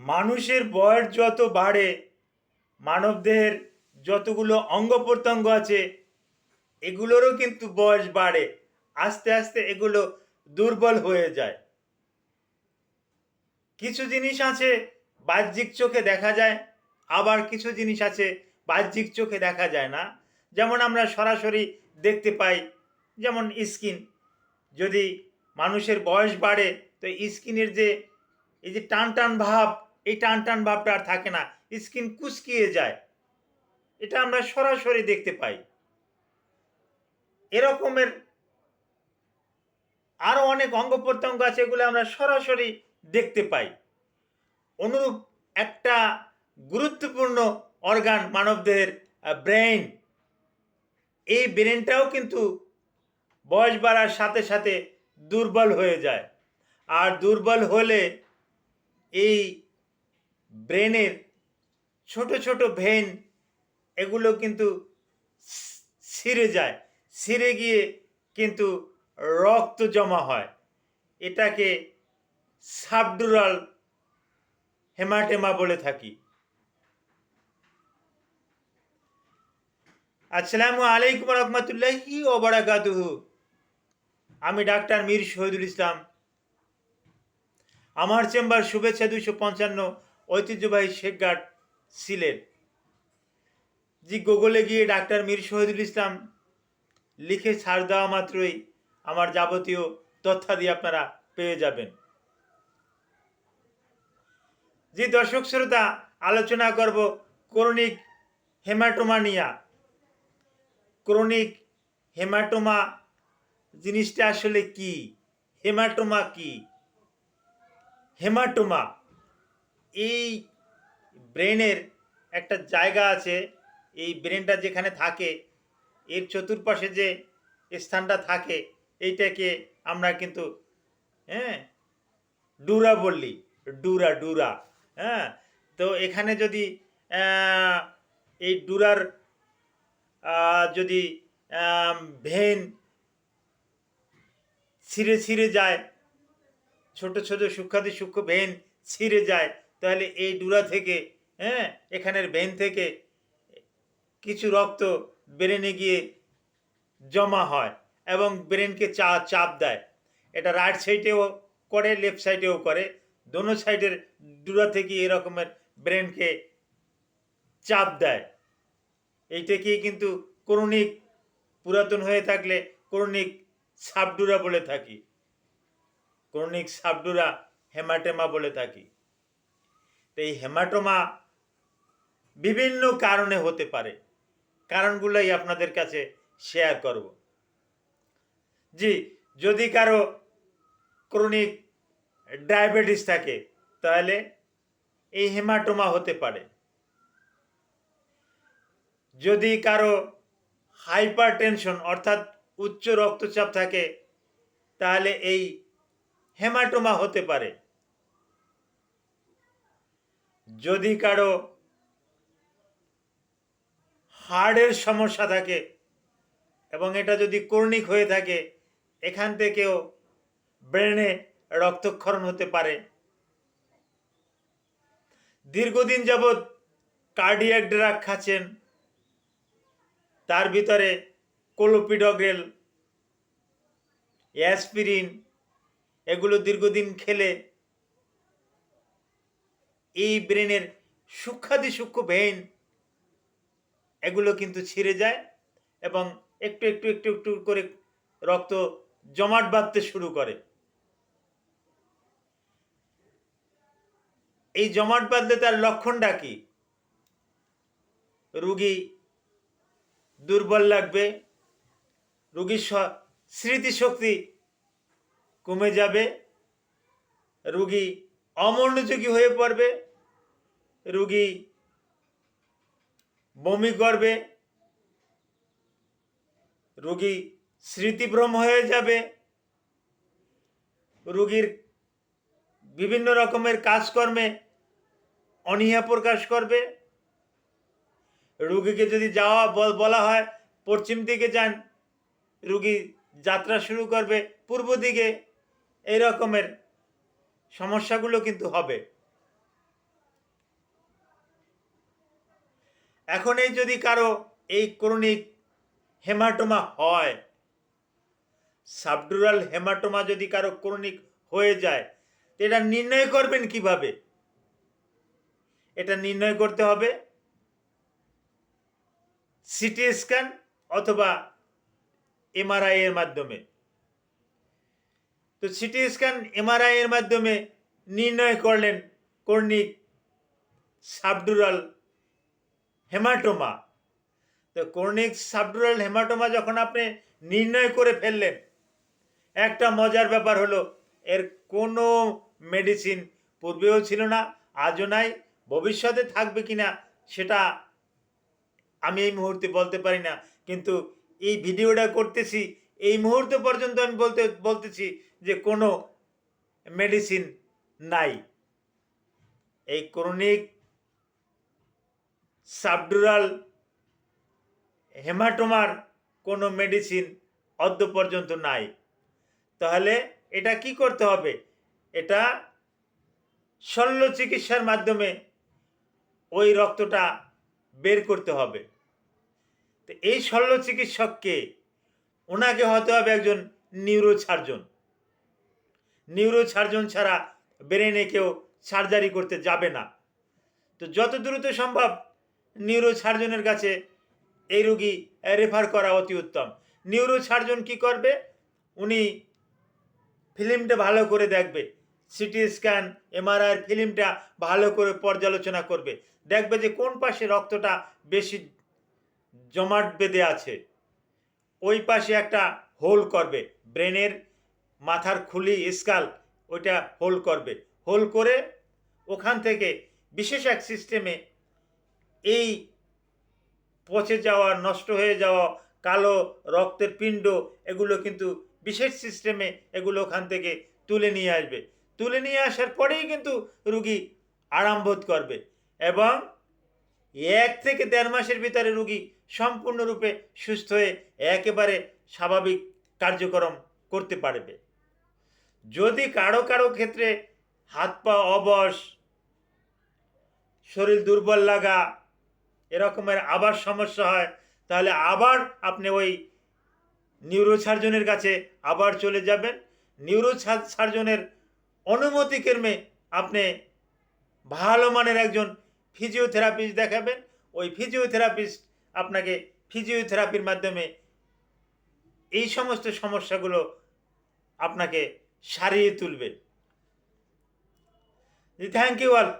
মানুষের বয়স যত বাড়ে, মানবদেহের যতগুলো অঙ্গ প্রত্যঙ্গ আছে, এগুলোরও কিন্তু বয়স বাড়ে। আস্তে আস্তে এগুলো দুর্বল হয়ে যায়। কিছু জিনিস আছে বাহ্যিক চোখে দেখা যায়, আবার কিছু জিনিস আছে বাহ্যিক চোখে দেখা যায় না। যেমন আমরা সরাসরি দেখতে পাই, যেমন স্কিন। যদি মানুষের বয়স বাড়ে, তো স্কিনের যে, এই যে টান টান ভাব এই টান টান ভাবটা আর থাকে না, স্কিন কুচকিয়ে যায়। এটা আমরা সরাসরি দেখতে পাই। এরকমের আরও অনেক অঙ্গ প্রত্যঙ্গ আছে, এগুলো আমরা সরাসরি দেখতে পাই। অনুরূপ একটা গুরুত্বপূর্ণ অর্গান মানবদেহের ব্রেন এই ব্রেনটাও কিন্তু বয়স বাড়ার সাথে সাথে দুর্বল হয়ে যায়। আর দুর্বল হলে এই ব্রেনের ছোট ছোট ভেন, এগুলো কিন্তু ছিঁড়ে যায়। ছিঁড়ে গিয়ে কিন্তু রক্ত জমা হয়। এটাকে সাবডুরাল হেমাটেমা বলে থাকি। আসসালামু আলাইকুম রহমতুল্লাহি ওবরাকাতুহু আমি ডাক্তার মীর শহীদুল ইসলাম। আমার চেম্বার শুভেচ্ছা দুইশো পঞ্চান্ন ঐতিহ্যবাহী শেখঘাট সিলেট জি গুগলে গিয়ে ডাক্তার মীর শহীদুল ইসলাম লিখে ছাড় দেওয়া মাত্রই আমার যাবতীয় তথ্যাদি আপনারা পেয়ে যাবেন। জি দর্শক শ্রোতা, আলোচনা করব ক্রনিক হেমাটোমা নিয়া ক্রনিক হেমাটোমা জিনিসটা আসলে কি? হেমাটোমা কি? হেমাটোমা এই ব্রেনের একটা জায়গা আছে, এই ব্রেনটা যেখানে থাকে, এর চতুর্পাশে যে স্থানটা থাকে, এইটাকে আমরা কিন্তু হ্যাঁ ডুরা বললি, ডুরা ডুরা হ্যাঁ তো এখানে যদি এই ডুরার যদি ভেন ছিঁড়ে ছিঁড়ে যায়, ছোট ছোট সূক্ষাতি সূক্ষ্ম ভেন ছিঁড়ে যায় তাহলে এই ডুরা থেকে হ্যাঁ এখানের ভেন থেকে কিছু রক্ত ব্রেনে গিয়ে জমা হয় এবং ব্রেনকে চা, চাপ দেয়। এটা রাইট সাইডেও করে লেফট সাইডেও করে। দোনো সাইডের ডুরা থেকে এরকমের ব্রেনকে চাপ দেয়। এইটাকেই কিন্তু ক্রনিক পুরাতন হয়ে থাকলে ক্রনিক সাবডুরা বলে থাকি। ক্রনিক সাবডুরা হেমাটেমা বলে থাকি। এই হেমাটোমা বিভিন্ন কারণে হতে পারে। কারণগুলোই আপনাদের কাছে শেয়ার করব। জি, যদি কারও ক্রনিক ডায়াবেটিস থাকে, তাহলে এই হেমাটোমা হতে পারে। যদি কারও হাইপার টেনশন অর্থাৎ উচ্চ রক্তচাপ থাকে, তাহলে এই হেমাটোমা হতে পারে। যদি কারও হার্টের সমস্যা থাকে এবং এটা যদি কর্ণিক হয়ে থাকে, এখান থেকেও ব্রেনে রক্তক্ষরণ হতে পারে। দীর্ঘদিন যাবৎ কার্ডিয়াক ড্রাগ খাচ্ছেন, তার ভিতরে কোলোপিডগ্রেল, অ্যাসপিরিন, এগুলো দীর্ঘদিন খেলে এই ব্রেনের সূক্ষাতি সূক্ষ্ম ভেন এগুলো কিন্তু ছিঁড়ে যায় এবং একটু একটু একটু একটু করে রক্ত জমাট বাঁধতে শুরু করে। এই জমাট বাঁধলে তার লক্ষণটা কি? রুগী দুর্বল লাগবে, রুগীর স্মৃতিশক্তি কমে যাবে, রুগী অমনোযোগী হয়ে পড়বে রুগী বমি করবে, রুগী স্মৃতিভ্রম হয়ে যাবে, রুগীর বিভিন্ন রকমের কাজকর্মে অনীহা প্রকাশ করবে। রুগীকে যদি যাওয়া বল- হয়, পশ্চিম দিকে যান, রুগী যাত্রা শুরু করবে, পূর্ব দিকে, এই রকমের সমস্যাগুলো কিন্তু হবে। এখন এই যদি কারও এই ক্রনিক হেমাটোমা হয়, সাবডুরাল হেমাটোমা যদি কারও ক্রনিক হয়ে যায় এটা নির্ণয় করবেন কীভাবে? এটা নির্ণয় করতে হবে সিটি স্ক্যান অথবা এমআরআই এর মাধ্যমে। তো সিটি স্ক্যান, এমআরআই এর মাধ্যমে নির্ণয় করলেন কর্নিক সাবডুরাল হেমাটোমা। তো কর্নিক সাবডুরাল হেমাটোমা যখন আপনি নির্ণয় করে ফেললেন, একটা মজার ব্যাপার হলো, এর কোনো মেডিসিন পূর্বেও ছিল না, আজও নাই, ভবিষ্যতে থাকবে কিনা সেটা আমি এই মুহূর্তে বলতে পারি না। কিন্তু এই ভিডিওটা করতেছি, এই মুহূর্ত পর্যন্ত আমি বলতে, বলতেছি যে কোনো মেডিসিন নাই। এই ক্রনিক সাবডুরাল হেমাটোমার কোনো মেডিসিন অদ্য পর্যন্ত নাই। তাহলে এটা কি করতে হবে? এটা শল্য চিকিৎসার মাধ্যমে ওই রক্তটা বের করতে হবে। তো এই শল্য চিকিৎসককে ওনাকে হতে হবে একজন নিউরো সার্জন নিউরো সার্জন ছাড়া ব্রেনে কেউ সার্জারি করতে যাবে না। তো যত দ্রুত সম্ভব নিউরো সার্জনের কাছে এই রুগী রেফার করা অতি উত্তম। নিউরো সার্জন কী করবে? উনি ফিল্মটা ভালো করে দেখবে। সিটি স্ক্যান এমআরআইয়ের ফিল্মটা ভালো করে পর্যালোচনা করবে। দেখবে যে কোন পাশে রক্তটা বেশি জমাট বেঁধে আছে। ওই পাশে একটা হোল করবে। ব্রেনের মাথার খুলি, স্কাল, ওইটা হোল করবে। হোল করে ওখান থেকে বিশেষ এক সিস্টেমে এই পচে যাওয়া, নষ্ট হয়ে যাওয়া, কালো রক্তের পিণ্ড, এগুলো কিন্তু বিশেষ সিস্টেমে এগুলো ওখান থেকে তুলে নিয়ে আসবে। তুলে নিয়ে আসার পরেই কিন্তু রুগী আরাম বোধ করবে এবং এক থেকে দেড় মাসের ভিতরে রুগী সম্পূর্ণরূপে সুস্থ হয়ে একেবারে স্বাভাবিক কার্যক্রম করতে পারবে। যদি কারও কারও ক্ষেত্রে হাত পা অবশ, শরীর দুর্বল লাগা এরকমের আবার সমস্যা হয়, তাহলে আবার আপনি ওই নিউরো সার্জনের কাছে আবার চলে যাবেন। নিউরো সার্জনের অনুমতিক্রমে আপনি ভালো মানের একজন ফিজিওথেরাপিস্ট দেখাবেন। ওই ফিজিওথেরাপিস্ট আপনাকে ফিজিওথেরাপির মাধ্যমে এই সমস্ত সমস্যাগুলো আপনাকে সারিয়ে তুলবে। Thank you all